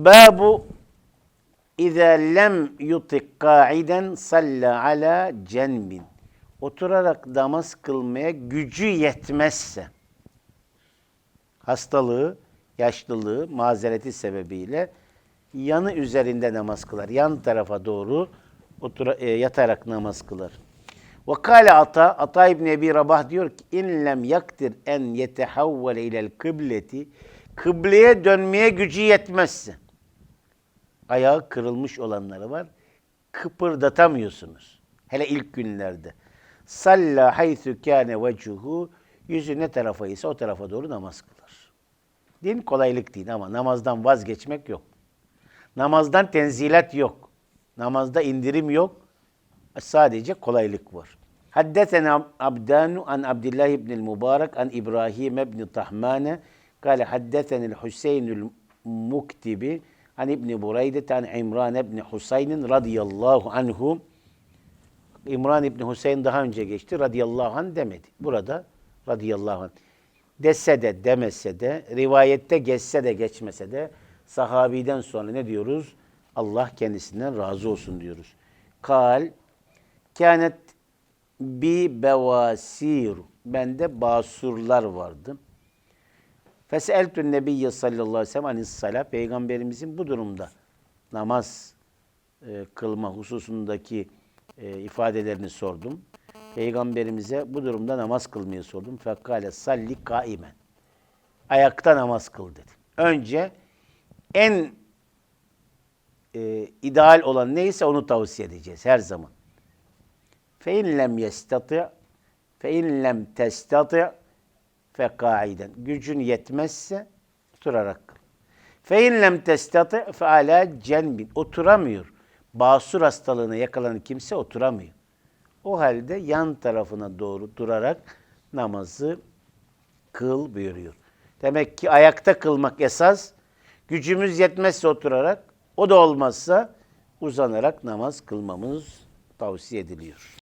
Babu İza lem yutik ka'iden salla ala cenbin. Oturarak namaz kılmaya gücü yetmezse, hastalığı, yaşlılığı, mazereti sebebiyle yanı üzerinde namaz kılar. Yan tarafa doğru otura, e, yatarak namaz kılar. Ve kâle Ata, Ata İbni Ebi Rabah diyor ki, in lem yaktir en yetehavvele ilel kıbleti, kıbleye dönmeye gücü yetmezse, ayağı kırılmış olanları var. Kıpırdatamıyorsunuz. Hele ilk günlerde. Salla haythu kâne vecuhu yüzü ne tarafa ise o tarafa doğru namaz kılar. Din kolaylık değil ama namazdan vazgeçmek yok. Namazdan tenzilat yok. Namazda indirim yok. Sadece kolaylık var. Haddetena Abdanu an Abdullah ibn el-Mubarak an İbrahim ibn Tahmane kâle haddeteni Hüseyin muktibi an İbn Bureyde an İmran ibn Husaynin radıyallahu anhu İmran İbni Hüseyin daha önce geçti. Radıyallahu anh demedi. Burada radıyallahu anh. Dese de demese de, rivayette geçse de geçmese de sahabiden sonra ne diyoruz? Allah kendisinden razı olsun diyoruz. Kal, kânet bi bevasir. Bende basurlar vardı. Feseltün nebiyye sallallahu aleyhi ve sellem anis salat. Peygamberimizin bu durumda namaz e, kılma hususundaki e, ifadelerini sordum. Peygamberimize bu durumda namaz kılmayı sordum. Fekkale salli kaimen. Ayakta namaz kıl dedi. Önce en e, ideal olan neyse onu tavsiye edeceğiz her zaman. Fe in lem yestati fe in lem testati fe kaiden. Gücün yetmezse oturarak kıl. Fe in lem testati fe ala cenbin. Oturamıyor. Basur hastalığına yakalanan kimse oturamıyor. O halde yan tarafına doğru durarak namazı kıl buyuruyor. Demek ki ayakta kılmak esas. Gücümüz yetmezse oturarak, o da olmazsa uzanarak namaz kılmamız tavsiye ediliyor.